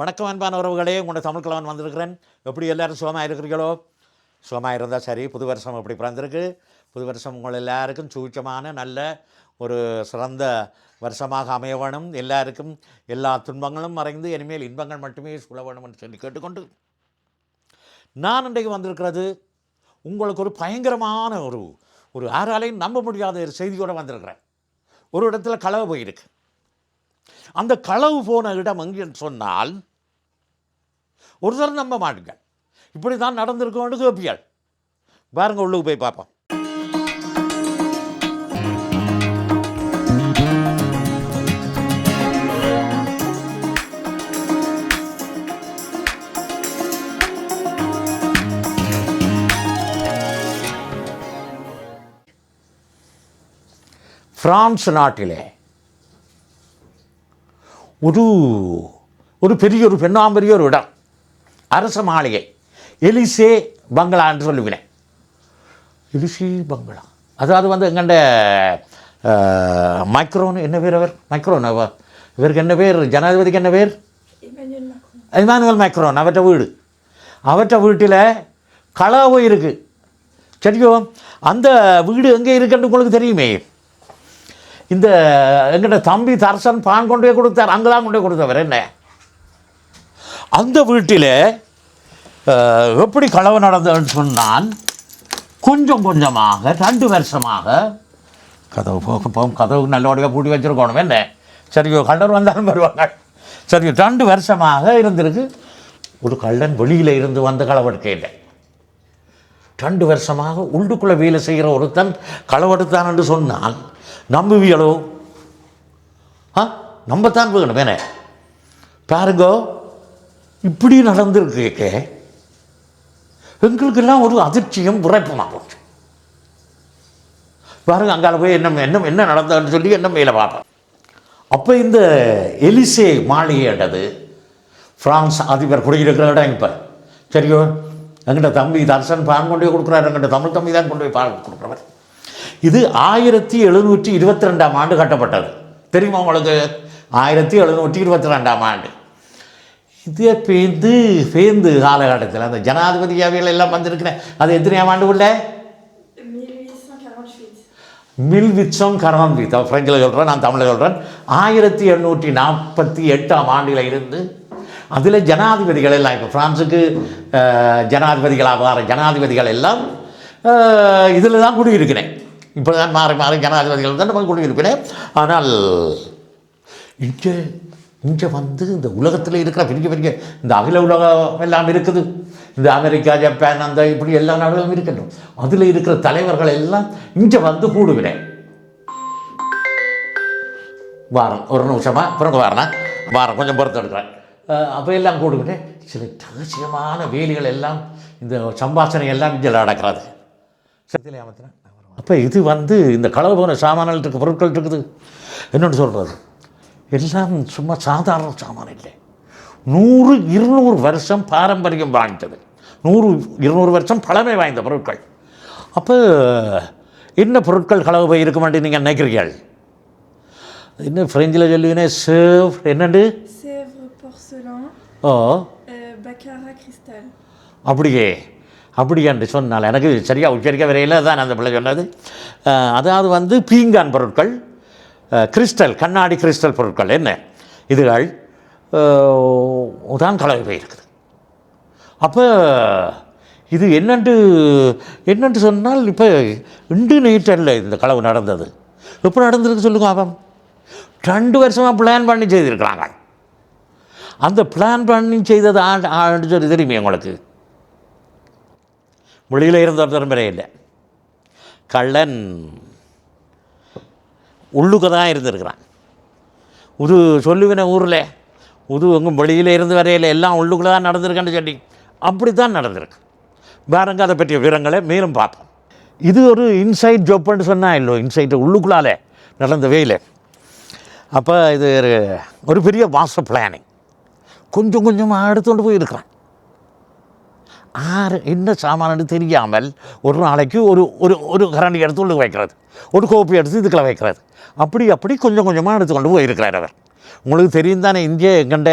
வணக்கம் அன்பான உறவுகளே உங்களோட தமிழ் கிழவன் வந்திருக்கிறேன். எப்படி எல்லாரும் சுகமாக இருக்கிறீங்களோ சுகமாக இருந்தால் சரி புது வருஷம் எப்படி பிறந்திருக்கு? புது வருஷம் உங்கள் எல்லாருக்கும் சூச்சமான நல்ல ஒரு சிறந்த வருஷமாக அமைய வேணும். எல்லாருக்கும் எல்லா துன்பங்களும் மறைந்து இனிமேல் இன்பங்கள் மட்டுமே சொல்ல வேணும் என்று சொல்லி கேட்டுக்கொண்டு நான் இன்றைக்கு வந்திருக்கிறது உங்களுக்கு ஒரு பயங்கரமான ஒரு ஒரு யாராலையும் நம்ப முடியாத ஒரு செய்தியோடு வந்திருக்கிறேன். ஒரு இடத்துல களவு போயிருக்கு. அந்த களவு போன இடம் எங்கேன்னு சொன்னால் ஒருத்தர் நம்ப மாட்டீங்க இப்படி தான் நடந்திருக்கோன்னு கேப்பியாள் பாருங்க உள்ளுக்கு போய் பார்ப்போம். பிரான்ஸ் நாட்டிலே ஒரு ஒரு பெரிய ஒரு பெண்ணாம்பரிய ஒரு இடம் அரச மாளிகை எலிசே பங்களா என்று சொல்லுவினேன் எலிசே பங்களா. அதாவது வந்து எங்கண்ட மைக்ரோன் என்ன பேர் அவர்? மைக்ரோன் அவர். இவருக்கு என்ன பேர்? ஜனாதிபதிக்கு என்ன பேர்? இமானுவல் மைக்ரோன் அவற்ற வீடு. அவற்ற வீட்டில் களவு இருக்குது சரியோ அந்த வீடு எங்கே இருக்குன்னு உங்களுக்கு தெரியுமே? இந்த எங்கிட்ட தம்பி தர்சன் பான் கொண்டு போய் கொடுத்தார் அங்கே தான் கொண்டு போய் கொடுத்தவர் என்ன? அந்த வீட்டில் எப்படி களவு நடந்ததுன்னு சொன்னால் கொஞ்சம் கொஞ்சமாக ரெண்டு வருஷமாக கதவு போக போகும் கதவு நல்லபடியாக பூட்டி வச்சுருக்கணும் என்ன? சரியோ கள்ளர் வந்தாலும் வருவாங்க. சரி ரெண்டு வருஷமாக இருந்திருக்கு. ஒரு கள்ளன் வெளியில் இருந்து வந்த களவெடுக்கையில் ரெண்டு வருஷமாக உள்ளுக்குள்ளே வேலை செய்கிற ஒருத்தன் களவெடுத்தான் என்று சொன்னால் நம்புவியலோ ஆ? நம்பத்தான் வேணும் வேணே. பாருங்கோ இப்படி நடந்திருக்கு எங்களுக்கெல்லாம் ஒரு அதிர்ச்சியும் உரைப்புமா போச்சு. பாருங்க அங்கால போய் என்ன என்ன என்ன நடந்ததுன்னு சொல்லி என்ன மேலே பார்ப்போம். அப்போ இந்த எலிசே மாளிகைன்றது ஃப்ரான்ஸ் அதிபர் குடியிருக்கிற இடம் இப்போ சரியோ? எங்கிட்ட தம்பி தர்சன் பான் கொண்டு போய் கொடுக்குறாரு எங்கிட்ட தமிழ் தம்பி தான் கொண்டு போய் பான் கொடுக்குறவர். இது ஆயிரத்தி எழுநூற்றி இருபத்தி ரெண்டாம் ஆண்டு கட்டப்பட்டது. தெரியுமா உங்களுக்கு? ஆயிரத்தி எழுநூற்றி இருபத்தி ரெண்டாம் ஆண்டு. இதே பேந்து பேந்து காலகட்டத்தில் அந்த ஜனாதிபதி அவையில் எல்லாம் வந்திருக்கிறேன் அது எத்தனையாம் ஆண்டு உள்ள? 1848. மில் விச்சம் கரான்வித் அவர் ஃப்ரெஞ்சில் சொல்கிறேன் நான் தமிழில் சொல்கிறேன் ஆயிரத்தி எண்ணூற்றி நாற்பத்தி எட்டாம் ஆண்டில் இருந்து அதில் ஜனாதிபதிகள் எல்லாம் இப்போ ஃப்ரான்ஸுக்கு ஜனாதிபதிகளாக வர ஜனாதிபதிகள் எல்லாம் இதில் தான் குடியிருக்கிறேன். இப்படி தான் மாறி மாறி ஜனாதிபதிகள் தான் நம்ம குடியிருக்கிறேன் ஆனால் இங்கே இங்கே வந்து இந்த உலகத்தில் இருக்கிற பெரிய பெரிய இந்த அகில உலகம் எல்லாம் இருக்குது. இந்த அமெரிக்கா ஜப்பான் அந்த இப்படி எல்லா நாடுகளும் இருக்கட்டும் அதில் இருக்கிற தலைவர்கள் எல்லாம் இங்கே வந்து கூடுகிறேன் வாரம் ஒரு நிமிஷமா பிறகு வாரேன் வாரம் கொஞ்சம் பொறுத்து எடுக்கிறேன். அப்போ எல்லாம் கூடுகிறேன் சில ரகசியமான வேலிகள் எல்லாம் இந்த சம்பாஷணை எல்லாம் இங்கே நடக்கிறது. சத்தியிலே ஏமாத்தினேன் அப்போ இது வந்து இந்த களவு போன சாமான்கள் இருக்குது. பொருட்கள் இருக்குது என்னென்னு சொல்கிறது எல்லாம் சும்மா சாதாரண சாமான் இல்லை. நூறு இருநூறு வருஷம் பாரம்பரியம் வாய்ந்தது. நூறு இருநூறு வருஷம் பழமை வாய்ந்த பொருட்கள். அப்போ என்ன பொருட்கள் களவு போய் இருக்க மாட்டேன் நீங்கள் நினைக்கிறீர்கள்? என்ன ஃப்ரெஞ்சில் சொல்லுவீனே சேவ் என்னண்டு? ஓ. Euh, அப்படி என்று சொன்னால் எனக்கு சரியாக உச்சரிக்க வரையில் தான் அந்த பிள்ளை சொன்னது. அதாவது வந்து பீங்கான் பொருட்கள் கிறிஸ்டல் கண்ணாடி கிறிஸ்டல் பொருட்கள் என்ன? இதுகள் தான் கலவை போயிருக்குது. அப்போ இது என்னென்று என்னென்று சொன்னால் இப்போ இண்டு நைட்டல்ல இந்த களவு நடந்தது. எப்போ நடந்திருக்கு சொல்லுங்க அவன் ரெண்டு வருஷமாக பிளான் பண்ணி செய்திருக்கிறாங்க. அந்த பிளான் பண்ணி செய்தது ஆண்டு ஆண்டு சொல்லி தெரியுமே உங்களுக்கு? வெளியில் இருந்த ஒருத்தரும் இல்லை. கள்ளன் உள்ளுக்கு தான் இருந்திருக்கிறான். உது சொல்லுவின ஊரில் உது எங்கும் வெளியில் இருந்து வரையில் எல்லாம் உள்ளுக்குள்ளே தான் நடந்திருக்கேன்னு சொல்லி அப்படி தான் நடந்திருக்கு. பாருங்க அதை பற்றிய விவரங்களை மேலும் பார்ப்போம். இது ஒரு இன்சைட் ஜோப்புன்னு சொன்னால் இல்லை இன்சைட் உள்ளுக்குள்ளால நடந்த வெயில் அப்போ இது ஒரு- ஒரு பெரிய மாஸ்டர் பிளானிங். கொஞ்சம் கொஞ்சமாக எடுத்துகிட்டு போயிருக்கிறான். ஆறு என்ன சாமான்னு தெரியாமல் ஒரு நாளைக்கு ஒரு ஒரு ஒரு கரண்டி எடுத்து உள்ள வைக்கிறது ஒரு கோப்பி எடுத்து இதுக்குள்ள வைக்கிறது அப்படி அப்படி கொஞ்சம் கொஞ்சமாக எடுத்துக்கொண்டு போயிருக்கிறார் அவர் உங்களுக்கு தெரியும் தானே இந்திய எங்கண்ட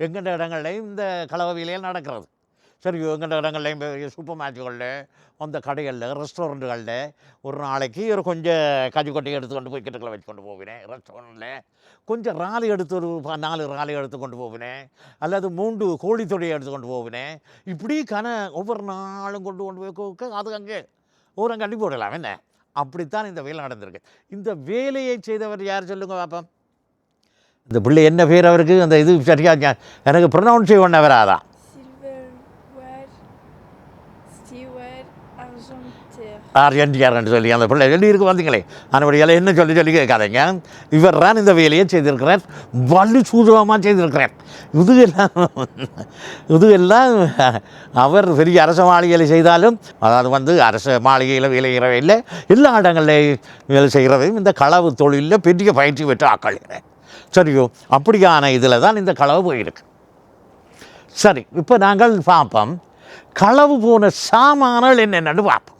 எங்கண்ட இடங்கள்லையும் இந்த கலவையிலேயே நடக்கிறது சரி எங்கெண்ட இடங்கள்லையும் பெரிய சூப்பர் மார்க்கெட்டுகளில் அந்த கடைகளில் ரெஸ்டாரண்ட்டுகளில் ஒரு நாளைக்கு ஒரு கொஞ்சம் கஜி கொட்டையை எடுத்து கொண்டு போய் கிட்டக்கில் வச்சு கொண்டு போவினேன் ரெஸ்டாரண்ட்டில் கொஞ்சம் ராலி எடுத்து ஒரு நாலு ராலி எடுத்து கொண்டு போவினேன் அல்லது மூன்று கோழி தொடையை எடுத்து கொண்டு போவினேன் இப்படி கன ஒவ்வொரு நாளும் கொண்டு கொண்டு போய் அது அங்கே ஊரம் கட்டி போடலாம் என்ன? அப்படித்தான் இந்த வேலை நடந்திருக்கு. இந்த வேலையை செய்தவர் யார் சொல்லுங்க பார்ப்போம் இந்த பிள்ளை என்ன பேர் அவருக்கு? அந்த இது சரியாக எனக்கு ப்ரொனவுன்ஸே ஒன்று வராதான் ஆர் என்டிஆர்னு சொல்லி அந்த பிள்ளை சொல்லி இருக்கு வந்தீங்களே அதனுடைய என்ன சொல்லி சொல்லி கேட்காதீங்க. இவர் தான் இந்த வேலையை செய்திருக்கிறார். வலு சூதுவமாக செய்திருக்கிறார். இது எல்லாம் இது எல்லாம் அவர் பெரிய அரச மாளிகையில் செய்தாலும் அதாவது வந்து அரச மாளிகையில் வேலை இல்லை. எல்லா இடங்களில் வேலை செய்கிறதையும் இந்த களவு தொழிலில் பெரிய பயிற்சி பெற்று ஆக்கள் சரியோ அப்படியான இதில் தான் இந்த களவு போயிருக்கு. சரி இப்போ நாங்கள் பார்ப்போம். களவு போன சாமான்கள் என்னென்னு பார்ப்போம்.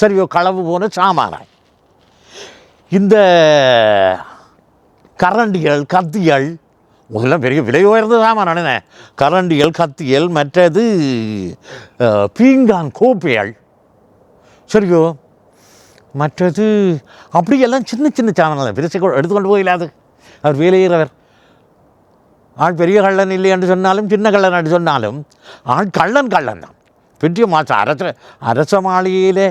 சரியோ களவு போன சாமானாய். இந்த கரண்டிகள் கத்திகள் இதெல்லாம் பெரிய விலை உயர்ந்த சாமான் கரண்டிகள் கத்திகள் மற்றது பீங்கான் கோப்பைகள் சரியோ? மற்றது அப்படியெல்லாம் சின்ன சின்ன சாமான்கள் பெருசு எடுத்துக்கொண்டு போயிடாது அவர் வேலையிறவர். ஆள் பெரிய கள்ளன் இல்லை என்று சொன்னாலும் சின்ன கள்ளன் என்று சொன்னாலும் ஆள் கள்ளன் கள்ளன் தான். பெரிய மாதம் அரச அரச மாளிகையிலே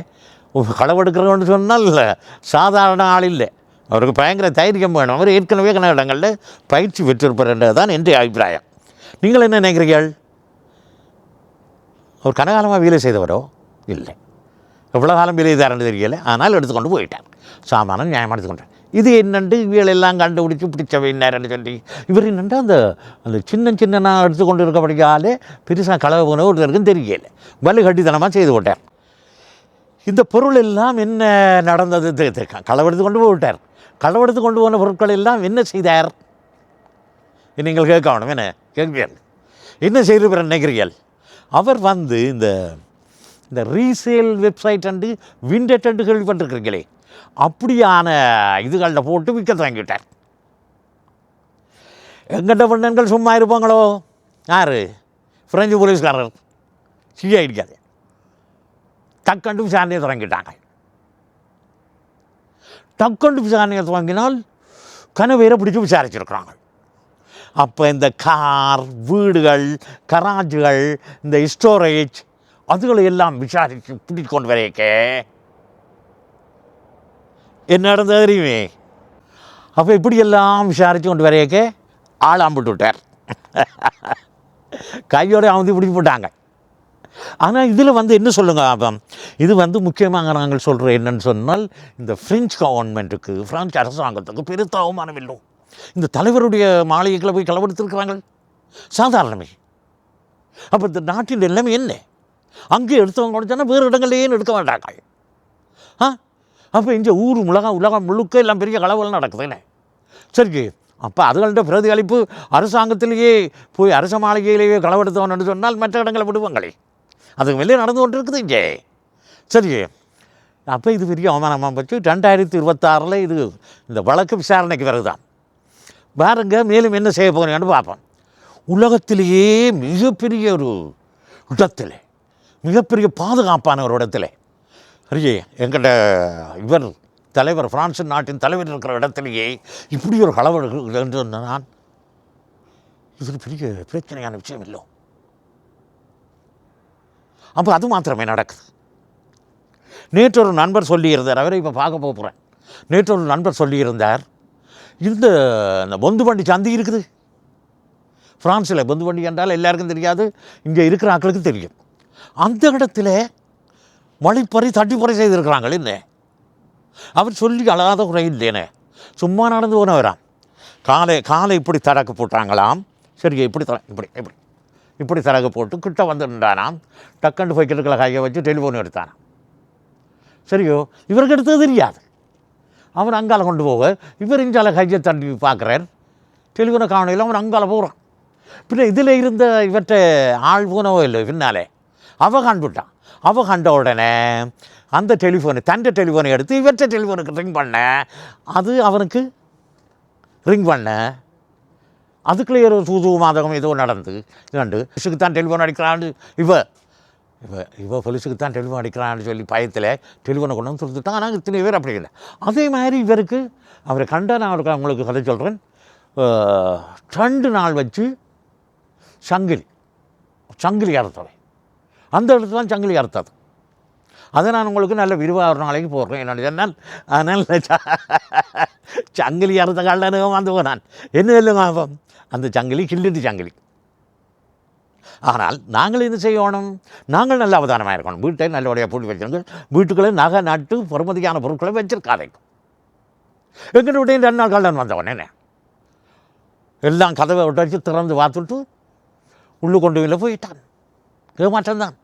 களவெடுக்கிறவன்னு சொன்னால் சாதாரண ஆள் இல்லை. அவருக்கு பயங்கர தைரியம் வேணும். அவர் ஏற்கனவே கன இடங்களில் பயிற்சி பெற்றிருப்பார்ன்றது தான் என்னுடைய அபிப்பிராயம். நீங்கள் என்ன நினைக்கிறீர்கள்? அவர் கனகாலமாக வேலை செய்தவரோ? இல்லை. எவ்வளோ காலம் வேலை செய்தார்னு தெரியல. ஆனால் எடுத்துக்கொண்டு போயிட்டார். சாமானம் நியாயமாக எடுத்துக்கொண்டார். இது என்னென்று இவைகளெல்லாம் கண்டுபிடிச்சி பிடிச்சவை என்னன்னு சொல்லி. இவர் என்னென்று அந்த அந்த சின்ன சின்னனாக எடுத்துக்கொண்டு இருக்கபடியாலே பெருசாக களவு போன ஒருத்தருக்கும் தெரியல. வலு கட்டித்தனமாக செய்து கொண்டார். இந்த பொருள் எல்லாம் என்ன நடந்தது? களவெடுத்து கொண்டு போய் விட்டார் களவெடுத்து கொண்டு போன பொருட்கள் எல்லாம் என்ன செய்தார்? நீங்கள் கேட்கணும் என்ன? கேட்கிறீர்கள். என்ன செய்திருப்பார் நினைக்கிறீர்கள்? அவர் வந்து இந்த இந்த resale website and Vinted and கேள்விப்பட்டிருக்கிறீங்களே அப்படியான இதுகளில் போட்டு விற்க தொடங்கிவிட்டார். எங்கிட்ட பெண்ணன்கள் சும்மா இருப்பாங்களோ? யார்? பிரெஞ்சு போலீஸ்காரர் சிஐடிக்காது டக்கண்டு விசாரணையை தொடங்கிட்டாங்க டக்கண்டு விசாரணையை தொடங்கினால் கனவேரை பிடிச்சி விசாரிச்சிருக்கிறாங்க அப்போ இந்த கார் வீடுகள் கராஜுகள் இந்த ஸ்டோரேஜ் அதுகளை எல்லாம் விசாரித்து பிடிச்சு கொண்டு வரைக்க என்ன நடந்தது தெரியுமே? அப்போ இப்படியெல்லாம் விசாரித்து கொண்டு வரையக்க ஆளாம்பிட்டு விட்டார். கையோட அமுதி பிடிச்சி போட்டாங்க. ஆனால் இதில் வந்து என்ன சொல்லுங்கள் இது வந்து முக்கியமாக நாங்கள் சொல்கிற என்னன்னு சொன்னால் இந்த ஃப்ரெஞ்சு கவர்மெண்ட்டுக்கு ஃப்ரான்ஸ் அரசாங்கத்துக்கு பெருத்த அவமானம் இல்லை. இந்த தலைவருடைய மாளிகைகளை போய் களவெடுத்திருக்கிறாங்க சாதாரணமே. அப்போ இந்த நாட்டின் எல்லாமே என்ன? அங்கே எடுத்தவங்க கொடுத்தானா வேறு இடங்கள்லேயே எடுக்க மாட்டாங்க ஆ? அப்போ இந்த ஊர் உலகம் உலகம் முழுக்க எல்லாம் பெரிய களவுகள் நடக்குது என்ன? சரி அப்போ அதுகள்கிட்ட பிரதிகளிப்பு அரசாங்கத்திலேயே போய் அரச மாளிகையிலேயே களவெடுத்தவன் சொன்னால் மற்ற இடங்களை விடுவாங்களே. அதுக்கு வெளியே நடந்து கொண்டு இருக்குது இங்கே. சரி. அப்போ இது பெரிய அவமானமாக போச்சு. ரெண்டாயிரத்தி இருபத்தாறில் இது இந்த வழக்கு விசாரணைக்கு வருதான் பாருங்க மேலும் என்ன செய்ய போகிறீங்கன்னு பார்ப்போம். உலகத்திலேயே மிகப்பெரிய ஒரு இடத்துல மிகப்பெரிய பாதுகாப்பான ஒரு இடத்துல. சரியே எங்கிட்ட இவர் தலைவர் பிரான்ஸ் நாட்டின் தலைவர் இருக்கிற இடத்திலேயே இப்படி ஒரு களவு என்று நான் இது பெரிய பிரச்சனையான விஷயம் இல்லை. அப்போ அது மாத்திரமே நடக்குது. நேற்று ஒரு நண்பர் சொல்லியிருந்தார். அவரை இப்போ பார்க்க போகிறேன் நேற்று ஒரு நண்பர் சொல்லியிருந்தார். இந்த இந்த பொந்து வண்டி சந்தி இருக்குது. ஃப்ரான்ஸில் பொந்து வண்டி என்றால் எல்லாருக்கும் தெரியாது. இங்கே இருக்கிற ஆக்களுக்கு தெரியும். அந்த இடத்துல வழிப்பறி தட்டிப்பறை செய்திருக்கிறாங்களே. என்ன? அவர் சொல்லி அழகாத குறை இல்லைனே சும்மா நடந்து போனவராம். காலை காலை இப்படி தடக்கு போட்டாங்களாம். சரி இப்படி தர இப்படி இப்படி. இப்படி தரகு போட்டு கிட்ட வந்துட்டானாம் டக்குன்னு கிழக்கில் கையை வச்சு டெலிஃபோன் எடுத்தானாம். சரியோ இவருக்கு எடுத்தது தெரியாது. அவன் அங்கால கொண்டு போக இவர் இஞ்சால கையை தண்ணி பார்க்குறார். டெலிஃபோனை காணையில் அவன் அங்கால போகிறான் பின்ன இதில் இருந்த இவற்றை ஆள் போனவோ இல்லை பின்னாலே. அவள் கண்டுட்டான் அவள் கண்ட உடனே அந்த டெலிஃபோனை தண்ட டெலிஃபோனை எடுத்து இவற்றை டெலிஃபோனுக்கு ரிங் பண்ண அது அவனுக்கு ரிங் பண்ண அதுக்குள்ளே ஒரு சூது மாதகம் ஏதோ நடந்து. கண்டு போலீஸுக்கு தான் டெலிஃபோன் அடிக்கிறான்னு இவ. இவ இவ போலீஸுக்கு தான் டெலிஃபோன் அடிக்கிறான்னு சொல்லி பயத்தில் டெலிஃபோனை கொண்டு வந்து கொடுத்துட்டான் ஆனால் இத்தனை பேர் அப்படி இல்லை. அதே மாதிரி இவருக்கு அவரை கண்டா நான் அவருக்கு அவங்களுக்கு கதை சொல்கிறேன் ரெண்டு நாள் வச்சு சங்கிலி சங்கிலி அறுத்தவை அந்த இடத்துல தான் சங்கிலி அறுத்தது. அதை நான் உங்களுக்கு நல்ல விரிவாக ஒரு நாளைக்கு போடுறேன். என்னோட சொன்னால் அதனால் சங்கிலி அறுத்த காலில் வந்து போனான். என்ன இல்லைங்க அந்த சங்கிலி கில்லிட்டு சங்கிலி ஆனால் நாங்கள் என்ன செய்யணும்? நாங்கள் நல்ல அவதானமாக இருக்கணும். வீட்டை நல்லபடியாக பூட்டி வச்சிருங்க வீட்டுக்குள்ளே நகை நட்டு பொறுமதியான பொருட்களை வச்சிருக்காதீங்க எங்களுடைய ரெண்டு நாள் கல்லன் வந்தவன் என்ன? எல்லாம் கதவை விட்டு திறந்து பார்த்துட்டு உள்ளு கொண்டு வெளில போயிட்டான். ஏமாற்றம் தான்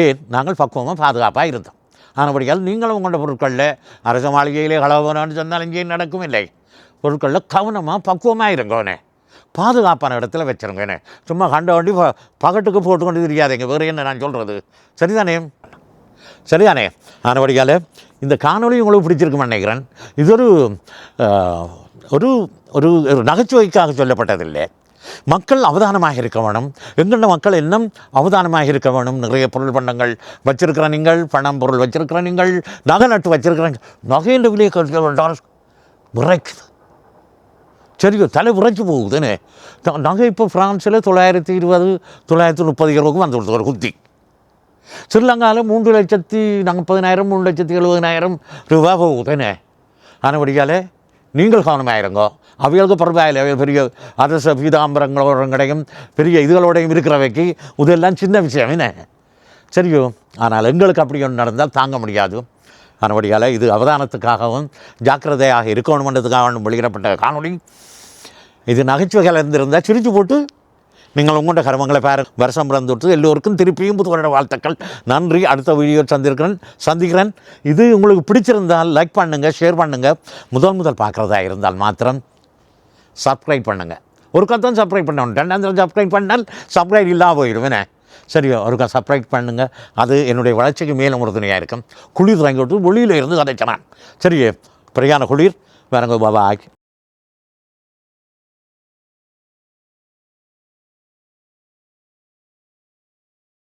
ஏன்? நாங்கள் பக்குவமாக பாதுகாப்பாக இருந்தோம். ஆனபடியால் நீங்களும் உங்களோட பொருட்களில் அரச மாளிகையிலே களவனான்னு சொன்னால் இங்கேயும் நடக்கும் இல்லை பொருட்களில் கவனமாக பக்குவமாக இருங்கோனே. பாதுகாப்பான இடத்துல வச்சிருங்கண்ணே சும்மா கண்ட வண்டி ப- பகட்டுக்கு போட்டுக்கொண்டு தெரியாதீங்க. வேறு என்ன நான் சொல்கிறது சரிதானே? சரிதானே? ஆனபடியால் இந்த காணொலி உங்களுக்கு பிடிச்சிருக்குன்னு நினைக்கிறேன். இது ஒரு ஒரு ஒரு நகைச்சுவைக்காக சொல்லப்பட்டதில்லை. மக்கள் அவதானமாக இருக்க வேணும். எங்கள்ட மக்கள் இன்னும் அவதானமாக இருக்க வேணும்? நிறைய பொருள் பண்டங்கள் வச்சிருக்கிற நீங்கள் பணம் பொருள் வச்சிருக்கிற நீங்கள் நகை நட்டு வச்சிருக்கிற நகையின் விலையை கருத்தில் சரியோ தலை உறைஞ்சு போகுதுன்னு த- நாங்கள் இப்போ ஃப்ரான்ஸில் தொள்ளாயிரத்தி இருபது தொள்ளாயிரத்தி முப்பது இருபதுக்கு வந்து கொடுத்த ஒரு குத்தி ஸ்ரீலங்காவில் மூன்று லட்சத்தி நாற்பதினாயிரம் மூணு லட்சத்தி எழுபதினாயிரம் ரூபா போகுதுன்னு ஆனபடியால் நீங்கள் கவனமாயிருங்கோ அவைகளுக்கு பரவாயில்லை பெரிய அரச பீதாம்பரங்களோடையும் பெரிய இதுகளோடையும் இருக்கிறவைக்கு இதெல்லாம் சின்ன விஷயம் என்ன சரியோ ஆனால் எங்களுக்கு அப்படி ஒன்று நடந்தால் தாங்க முடியாது ஆனபடியால் இது அவதானத்துக்காகவும் ஜாக்கிரதையாக இருக்கணுமன்றதுக்காகவும் வெளியிடப்பட்ட காணொலி இது நகைச்சுவைகள் இருந்திருந்தால் சிரிச்சு போட்டு நீங்கள் உங்களோட கர்மங்களை பாரு. வருஷம் பிறந்துட்டு எல்லோருக்கும் திருப்பியும் புதுவருட வாழ்த்துக்கள். நன்றி. அடுத்த வீடியோ சந்திருக்கிறேன் சந்திக்கிறேன். இது உங்களுக்கு பிடிச்சிருந்தால் லைக் பண்ணுங்கள் ஷேர் பண்ணுங்கள் முதல் முதல் பார்க்குறதா இருந்தால் மாத்திரம் சப்ஸ்கிரைப் பண்ணுங்கள் ஒரு கத்தான் சப்ஸ்கிரைப் பண்ணணும் ரெண்டாயிரம் சப்ஸ்கிரைப் பண்ணால் சப்ஸ்கிரைப் இல்லாமல் போயிடுவேனே சரி ஒருக்கா சப்ஸ்கிரைப் பண்ணுங்கள் அது என்னுடைய வளர்ச்சிக்கு மேலும் உறுதுணையாக இருக்கும். குளிர் வாங்கி விட்டு வெளியில் இருந்து கதைக்கலாம் சரி பிரியான குளிர். வேறங்க பாபாய்